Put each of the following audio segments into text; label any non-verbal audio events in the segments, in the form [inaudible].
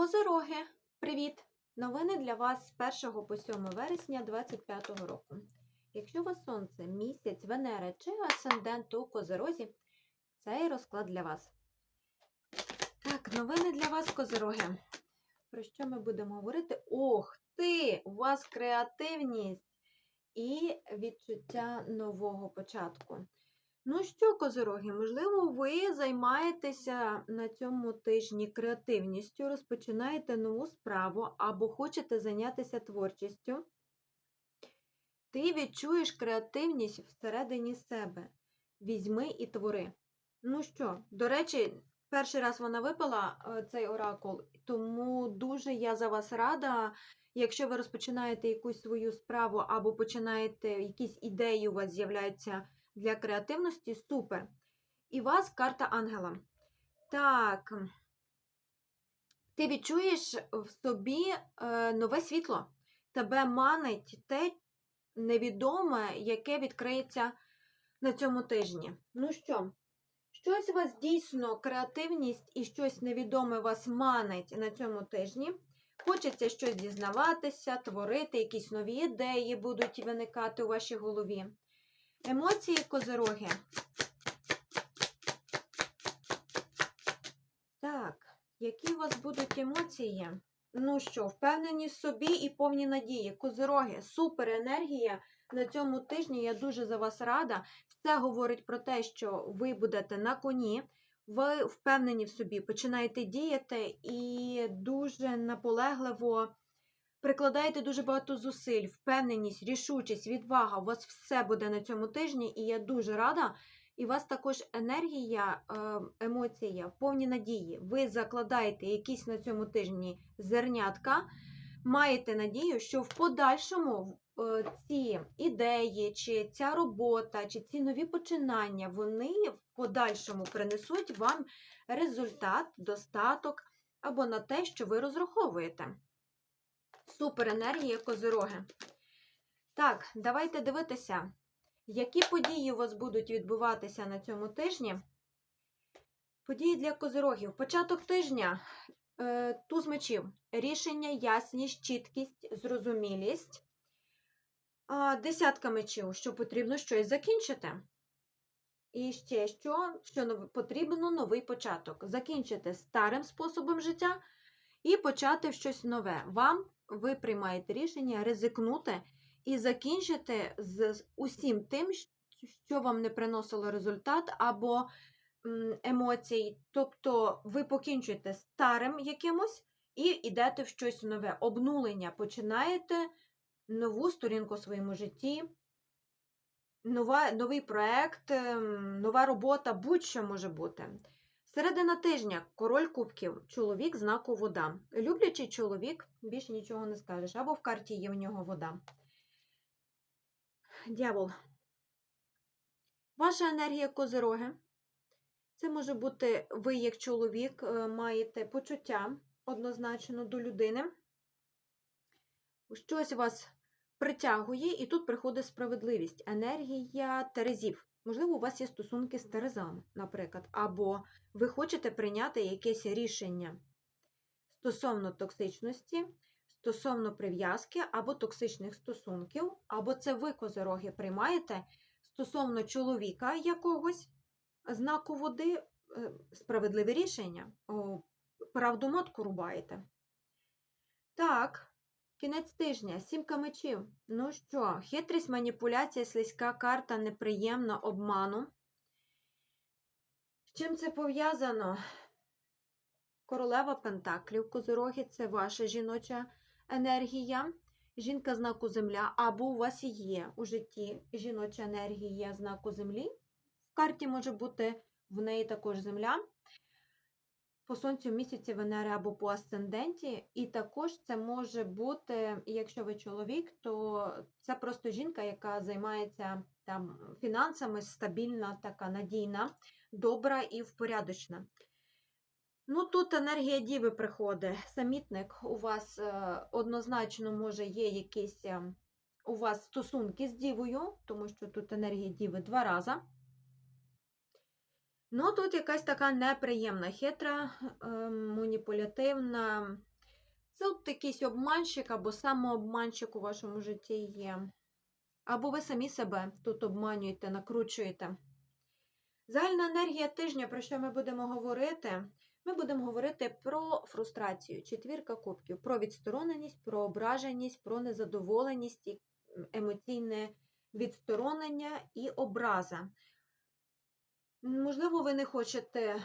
Козороги, привіт! Новини для вас з 1 по 7 вересня 2025 року. Якщо у вас сонце, місяць, Венера чи асцендент у Козорозі, цей розклад для вас. Так, новини для вас, Козороги. Про що ми будемо говорити? Ох ти! У вас креативність і відчуття нового початку. Ну що, козороги, можливо, ви займаєтеся на цьому тижні креативністю, розпочинаєте нову справу або хочете зайнятися творчістю. Ти відчуєш креативність всередині себе. Візьми і твори. Ну що, до речі, перший раз вона випала е, цей оракул, тому дуже я за вас рада. Якщо ви розпочинаєте якусь свою справу або починаєте якісь ідеї у вас з'являються для креативності, супер. І вас карта ангела. Так. Ти відчуєш в собі е, нове світло. Тебе манить те невідоме, яке відкриється на цьому тижні. Ну що, щось у вас дійсно креативність і щось невідоме вас манить на цьому тижні. Хочеться щось дізнаватися, творити, якісь нові ідеї будуть виникати у вашій голові. Емоції козороги. Так, які у вас будуть емоції? Ну що, впевнені в собі і повні надії. Козороги, супер енергія на цьому тижні. Я дуже за вас рада. Все говорить про те, що ви будете на коні, ви впевнені в собі, починаєте діяти і дуже наполегливо прикладаєте дуже багато зусиль, впевненість, рішучість, відвага. У вас все буде на цьому тижні, і я дуже рада. І у вас також енергія, е, емоція, повні надії. Ви закладаєте якісь на цьому тижні зернятка, маєте надію, що в подальшому е, ці ідеї, чи ця робота, чи ці нові починання, вони в подальшому принесуть вам результат, достаток або на те, що ви розраховуєте. Супер енергія козироги. Так, давайте дивитися, які події у вас будуть відбуватися на цьому тижні. Події для козирогів. Початок тижня. Е, туз мечів. Рішення, ясність, чіткість, зрозумілість. Десятка мечів, що потрібно щось закінчити. І ще що, що потрібно новий початок. Закінчити старим способом життя і почати щось нове. Вам ви приймаєте рішення ризикнути і закінчити з усім тим, що вам не приносило результат або емоцій. Тобто ви покінчуєте старим якимось і йдете в щось нове. Обнулення починаєте нову сторінку у своєму житті. Нова, новий проект, ем, нова робота, будь-що може бути. Середина тижня король кубків, чоловік знаку вода. Люблячий чоловік, більше нічого не скажеш, або в карті є в нього вода. Дявол. Ваша енергія козироги. Це може бути ви, як чоловік, е, маєте почуття однозначно до людини. Щось вас притягує, і тут приходить справедливість. Енергія терезів. Можливо, у вас є стосунки з терезами, наприклад, або ви хочете прийняти якесь рішення стосовно токсичності, стосовно прив'язки або токсичних стосунків, або це ви, козороги, приймаєте стосовно чоловіка якогось знаку води е, справедливе рішення. Правду мотку рубаєте. Так. Кінець тижня, сімка мечів. Ну що, хитрість, маніпуляція, слизька карта, неприємна, обману. З чим це пов'язано? Королева Пентаклів, Козороги це ваша жіноча енергія. Жінка знаку Земля, або у вас є у житті жіноча енергія знаку Землі. В карті може бути в неї також Земля по сонцю місяці Венери або по асценденті, і також це може бути, якщо ви чоловік, то це просто жінка, яка займається там фінансами, стабільна, така надійна, добра і впорядочна. Ну, тут енергія діви приходить. Самітник у вас е, однозначно може є якісь е, у вас стосунки з дівою, тому що тут енергія діви два рази. Ну, тут якась така неприємна, хитра, е, маніпулятивна, Це от якийсь обманщик або самообманщик у вашому житті є. Або ви самі себе тут обманюєте, накручуєте. Загальна енергія тижня, про що ми будемо говорити? Ми будемо говорити про фрустрацію, четвірка кубків, про відстороненість, про ображеність, про незадоволеність, емоційне відсторонення і образа. Можливо, ви не хочете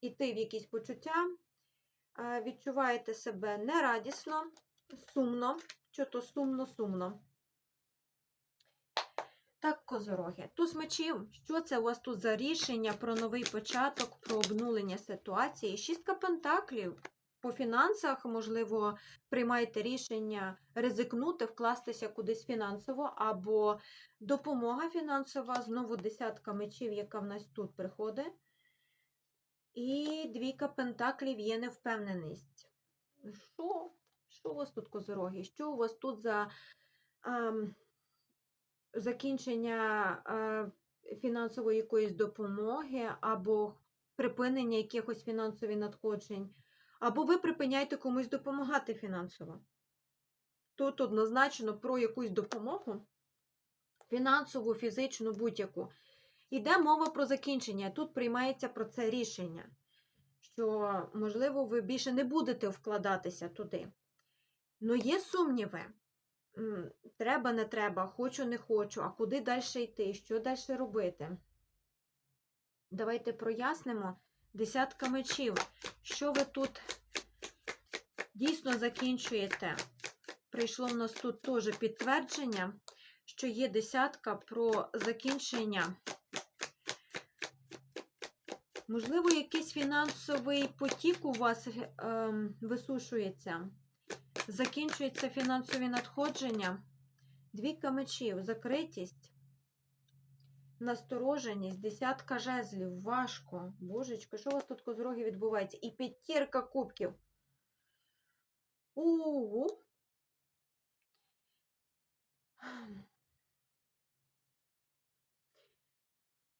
йти в якісь почуття, е, відчуваєте себе нерадісно, сумно, що то сумно-сумно. Так, козороги. Туз мечів. Що це у вас тут за рішення про новий початок, про обнулення ситуації? Шістка пентаклів. По фінансах, можливо, приймаєте рішення ризикнути, вкластися кудись фінансово, або допомога фінансова, знову десятка мечів, яка в нас тут приходить. І двійка пентаклів є невпевненість. Що? Що у вас тут, козороги? Що у вас тут за ем, закінчення е, фінансової якоїсь допомоги, або припинення якихось фінансових надходжень, або ви припиняєте комусь допомагати фінансово. Тут однозначно про якусь допомогу, фінансову, фізичну, будь-яку. Йде мова про закінчення. Тут приймається про це рішення, що, можливо, ви більше не будете вкладатися туди. Ну, є сумніви. Треба, не треба, хочу, не хочу, а куди далі йти, що далі робити? Давайте прояснимо. Десятка мечів. Що ви тут дійсно закінчуєте? Прийшло в нас тут теж підтвердження, що є десятка про закінчення. Можливо, якийсь фінансовий потік у вас ем, висушується. Закінчуються фінансові надходження. Двійка мечів, закритість, настороженість, десятка жезлів, важко. Божечко, що у вас тут козороги відбувається? І п'ятірка кубків. Угу.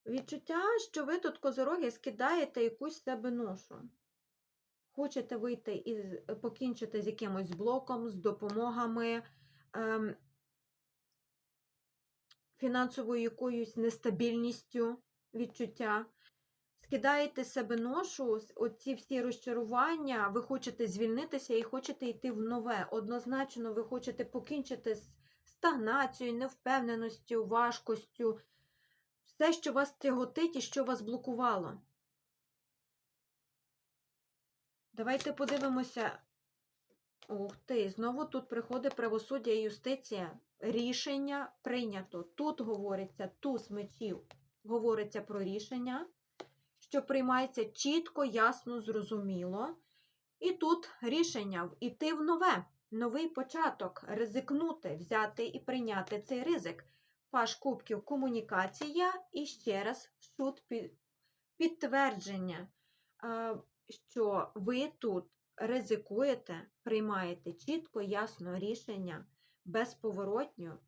Відчуття, що ви тут козороги скидаєте якусь себе ношу. Хочете вийти і покінчити з якимось блоком, з допомогами, ем, фінансовою якоюсь нестабільністю відчуття. Скидаєте себе ношу, оці всі розчарування, ви хочете звільнитися і хочете йти в нове. Однозначно, ви хочете покінчити з стагнацією, невпевненістю, важкостю, все, що вас тяготить і що вас блокувало. Давайте подивимося. Ух ти, знову тут приходить правосуддя і юстиція. Рішення прийнято. Тут говориться туз мечів, говориться про рішення, що приймається чітко, ясно, зрозуміло. І тут рішення іти в нове, новий початок, ризикнути, взяти і прийняти цей ризик. Паш кубків комунікація і ще раз суд підтвердження що ви тут ризикуєте, приймаєте чітко, ясно рішення, безповоротньо,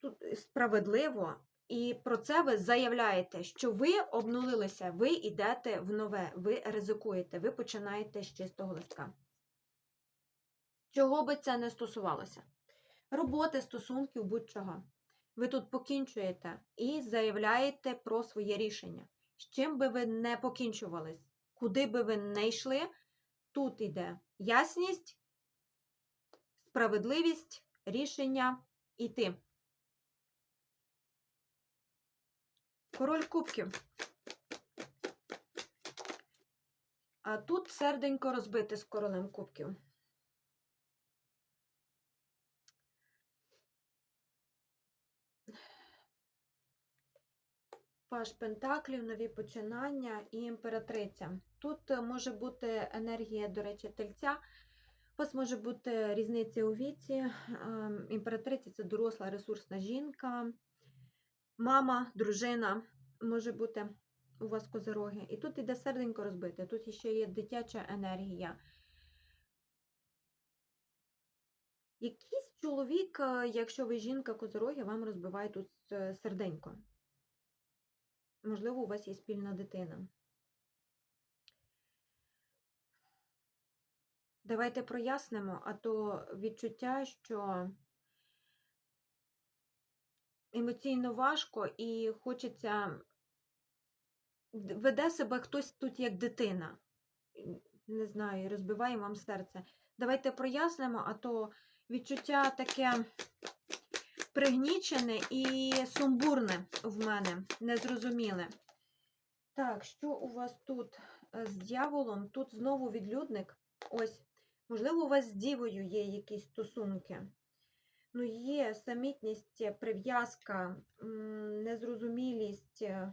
тут справедливо, і про це ви заявляєте, що ви обнулилися, ви йдете в нове, ви ризикуєте, ви починаєте з чистого листка. Чого би це не стосувалося? Роботи, стосунків, будь-чого. Ви тут покінчуєте і заявляєте про своє рішення. З чим би ви не покінчувались? Куди би ви не йшли, тут йде ясність, справедливість, рішення іти. Король кубків. А тут серденько розбите з королем кубків. Паш Пентаклів, нові починання і імператриця. Тут е, може бути енергія, до речі, тельця. У вас може бути різниця у віці. Ем, імператриця це доросла ресурсна жінка, мама, дружина може бути у вас козироги. І тут іде серденько розбите, тут ще є дитяча енергія. Якийсь чоловік, е, якщо ви жінка козироги, вам розбиває тут е, серденько. Можливо, у вас є спільна дитина. Давайте прояснимо, а то відчуття, що емоційно важко і хочеться. Веде себе хтось тут як дитина. Не знаю, розбиває вам серце. Давайте прояснимо, а то відчуття таке пригнічене і сумбурне в мене, незрозуміле. Так, що у вас тут е, з дьяволом? Тут знову відлюдник. Ось, можливо, у вас з дівою є якісь стосунки. Ну, є самітність, е, прив'язка, незрозумілість. е.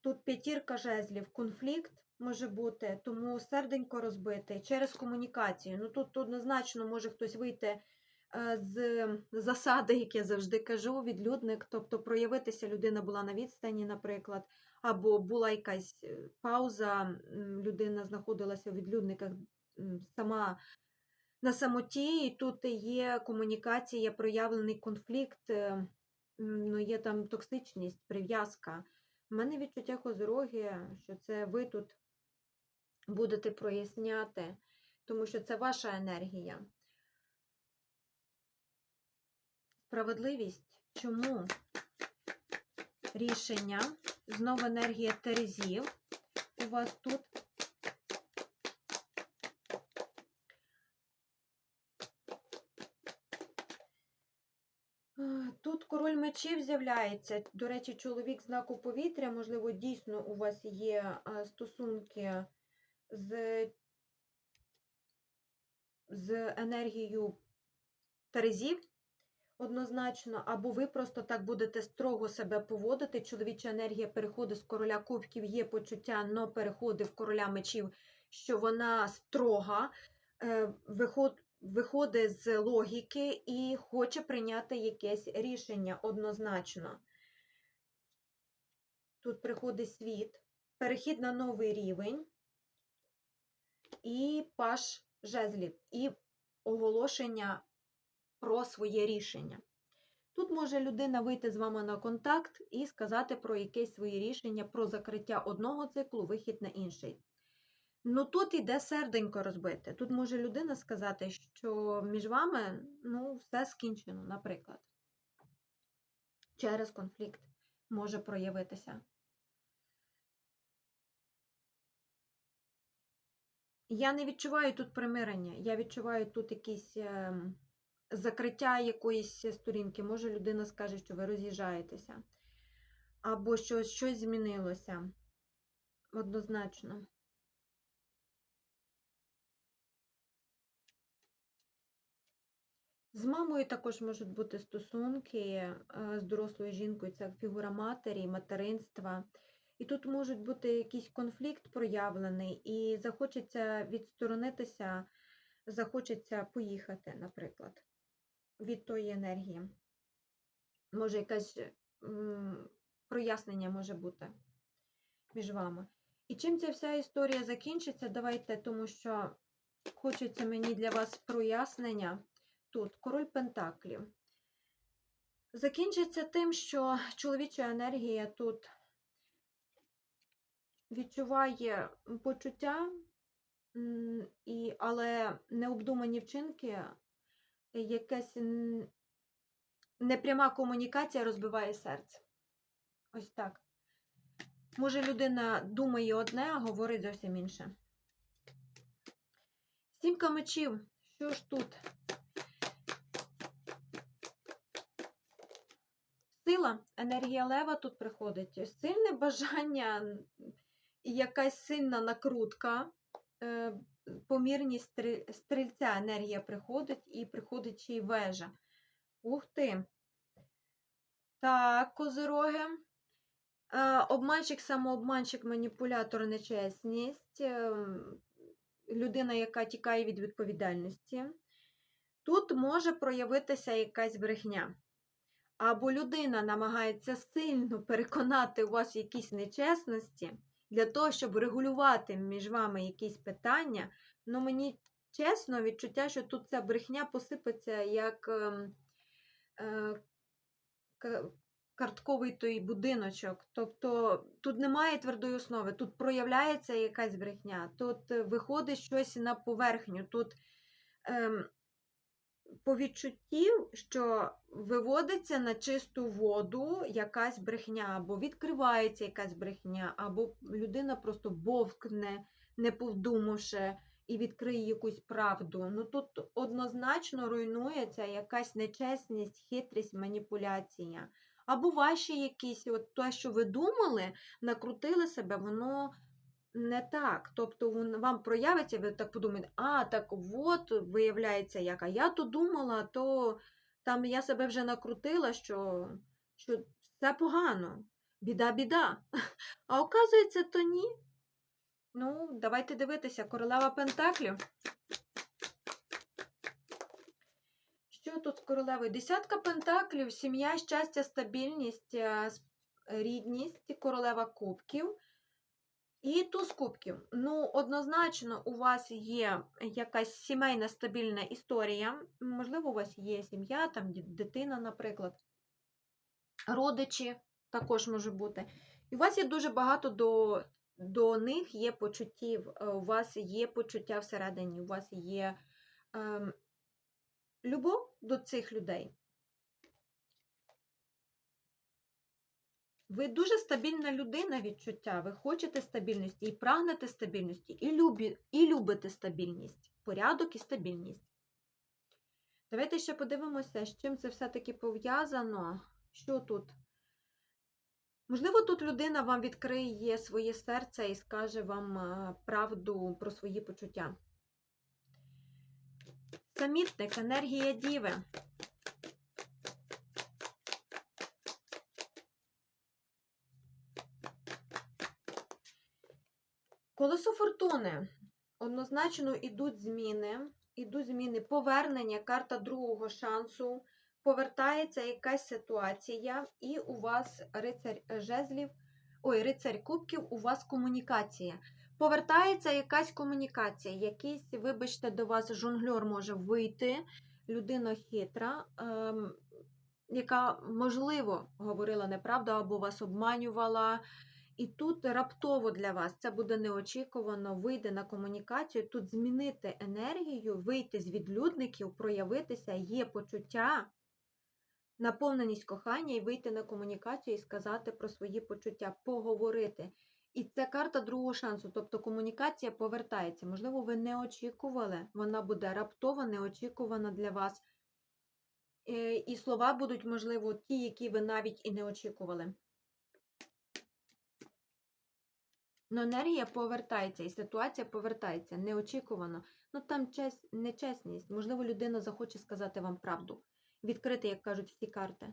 Тут п'ятірка жезлів, конфлікт може бути, тому серденько розбите через комунікацію. Ну тут однозначно може хтось вийти з засади, як я завжди кажу, відлюдник, тобто проявитися людина була на відстані, наприклад, або була якась е, пауза, людина знаходилася у відлюдниках сама на самоті, і тут є комунікація, проявлений конфлікт, е, ну, є там токсичність, прив'язка. У мене відчуття козороги, що це ви тут будете проясняти, тому що це ваша енергія. Справедливість. Чому? Рішення. Знову енергія Терезів у вас тут. Тут король мечів з'являється. До речі, чоловік знаку повітря, можливо, дійсно у вас є стосунки з, з енергією Терезів, однозначно, або ви просто так будете строго себе поводити. Чоловіча енергія переходить з короля кубків, є почуття, но переходить в короля мечів, що вона строга, е, виходить з логіки і хоче прийняти якесь рішення однозначно. Тут приходить світ, перехід на новий рівень і паш жезлів, і оголошення про своє рішення. Тут може людина вийти з вами на контакт і сказати про якесь своє рішення, про закриття одного циклу, вихід на інший. Ну тут іде серденько розбите. Тут може людина сказати, що між вами ну, все скінчено, наприклад. Через конфлікт може проявитися. Я не відчуваю тут примирення, я відчуваю тут якісь ем, закриття якоїсь сторінки. Може, людина скаже, що ви роз'їжджаєтеся, або що щось змінилося. Однозначно. З мамою також можуть бути стосунки е, з дорослою жінкою, це фігура матері, материнства. І тут можуть бути якийсь конфлікт проявлений, і захочеться відсторонитися, захочеться поїхати, наприклад, від тої енергії. Може, якесь прояснення може бути між вами. І чим ця вся історія закінчиться, давайте, тому що хочеться мені для вас прояснення. Тут король Пентаклів. Закінчиться тим, що чоловіча енергія тут відчуває почуття, але необдумані вчинки, якась непряма комунікація розбиває серце. Ось так. Може, людина думає одне, а говорить зовсім інше. Сімка мечів. Що ж тут? Сила, енергія лева тут приходить. Сильне бажання якась сильна накрутка, помірність стрільця енергія приходить і приходить ще й вежа. Ух ти! Так, козороги. Е, Обманщик, самообманщик, маніпулятор, нечесність, ем, людина, яка тікає від відповідальності. Тут може проявитися якась брехня. Або людина намагається сильно переконати у вас в якійсь нечесності для того, щоб регулювати між вами якісь питання. Ну, мені чесно відчуття, що тут ця брехня посипеться як ем, е, картковий той будиночок. Тобто тут немає твердої основи, тут проявляється якась брехня, тут е, виходить щось на поверхню. Тут ем, по відчуттів, що виводиться на чисту воду якась брехня, або відкривається якась брехня, або людина просто бовкне, не повдумавши, і відкриє якусь правду. Ну тут однозначно руйнується якась нечесність, хитрість, маніпуляція. Або ваші якісь, от те, що ви думали, накрутили себе, воно не так. Тобто вам проявиться, ви так подумаєте, а, так от виявляється, як, а я то думала, то там я себе вже накрутила, що, що все погано, біда, біда. [laughs] А оказується, то ні. Ну, давайте дивитися, королева Пентаклів. Що тут з королевою? Десятка пентаклів, сім'я, щастя, стабільність, е, рідність, королева кубків. І туз кубків. Ну, однозначно, у вас є якась сімейна стабільна історія. Можливо, у вас є сім'я, там дитина, наприклад, родичі також може бути. І у вас є дуже багато до, до них є почуттів, е, у вас є почуття всередині, у вас є ем, любов до цих людей. Ви дуже стабільна людина відчуття, ви хочете стабільності і прагнете стабільності, і, любі, і любите стабільність, порядок і стабільність. Давайте ще подивимося, з чим це все-таки пов'язано. Що тут? Можливо, тут людина вам відкриє своє серце і скаже вам е, правду про свої почуття. Самітник, енергія діви. Колесо фортуни. Однозначно йдуть зміни, ідуть зміни, повернення, карта другого шансу, повертається якась ситуація, і у вас рицарь жезлів, ой, рицарь кубків, у вас комунікація. Повертається якась комунікація, якийсь, вибачте, до вас жонгльор може вийти, людина хитра, ем, яка, можливо, говорила неправду або вас обманювала. І тут раптово для вас це буде неочікувано, вийде на комунікацію, тут змінити енергію, вийти з відлюдників, проявитися, є почуття, наповненість кохання і вийти на комунікацію і сказати про свої почуття, поговорити. І це карта другого шансу, тобто комунікація повертається. Можливо, ви не очікували, вона буде раптово неочікувана для вас. Е, І слова будуть, можливо, ті, які ви навіть і не очікували. Ну, енергія повертається, і ситуація повертається неочікувано. Ну там чес... нечесність. Можливо, людина захоче сказати вам правду, відкрити, як кажуть, всі карти.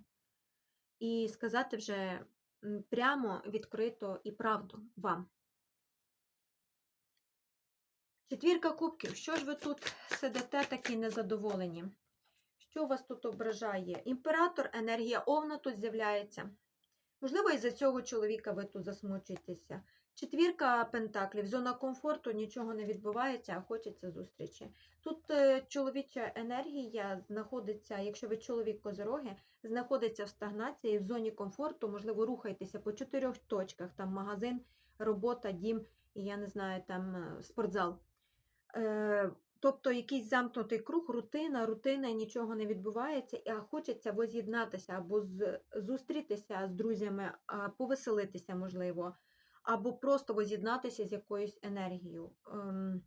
І сказати вже прямо, відкрито і правду вам. Четвірка кубків. Що ж ви тут сидите такі незадоволені? Що вас тут ображає? Імператор, енергія овна тут з'являється. Можливо, із-за цього чоловіка ви тут засмучуєтеся. Четвірка пентаклів, зона комфорту, нічого не відбувається, а хочеться зустрічі. Тут е, чоловіча енергія знаходиться, якщо ви чоловік козороги, знаходиться в стагнації, в зоні комфорту, можливо, рухайтеся по чотирьох точках: там магазин, робота, дім і я не знаю, там е, спортзал. Е, Тобто якийсь замкнутий круг, рутина, рутина, нічого не відбувається, а хочеться воз'єднатися або зустрітися з друзями, повеселитися, можливо, або просто воз'єднатися з якоюсь енергією. Ем,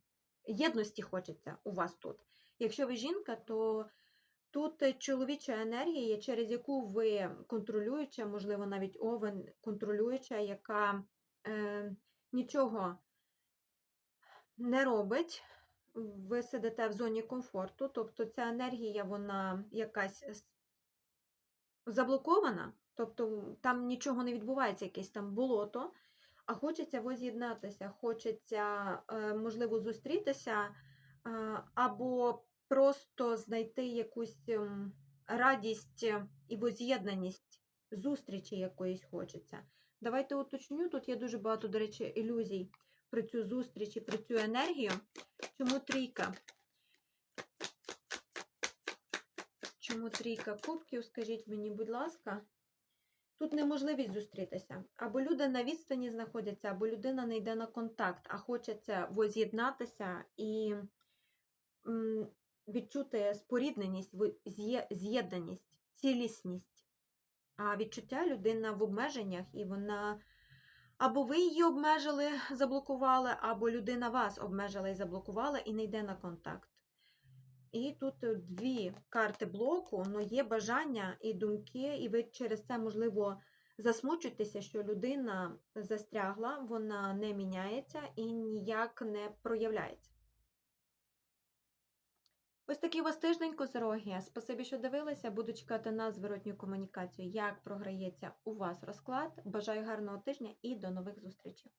єдності хочеться у вас тут. Якщо ви жінка, то тут е, чоловіча енергія, через яку ви контролююча, можливо, навіть овен контролююча, яка е, нічого не робить. Ви сидите в зоні комфорту, тобто ця енергія, вона якась заблокована, тобто там нічого не відбувається, якесь там болото, а хочеться воз'єднатися, хочеться, е, можливо, зустрітися, е, або просто знайти якусь ем, радість і воз'єднаність, зустрічі якоїсь хочеться. Давайте уточню, тут є дуже багато, до речі, ілюзій про цю зустріч і про цю енергію. Чому трійка? Чому трійка кубків? Скажіть мені, будь ласка. Тут неможливість зустрітися. Або люди на відстані знаходяться, або людина не йде на контакт, а хочеться воз'єднатися і відчути спорідненість, з'єднаність, цілісність. А відчуття людина в обмеженнях, і вона або ви її обмежили, заблокували, або людина вас обмежила і заблокувала, і не йде на контакт. І тут е, дві карти блоку, але є бажання і думки, і ви через це, можливо, засмучуєтеся, що людина застрягла, вона не міняється і ніяк не проявляється. Ось такий у вас тиждень козороги. Спасибі, що дивилися. Буду чекати на зворотню комунікацію, як програється у вас розклад. Бажаю гарного тижня і до нових зустрічей.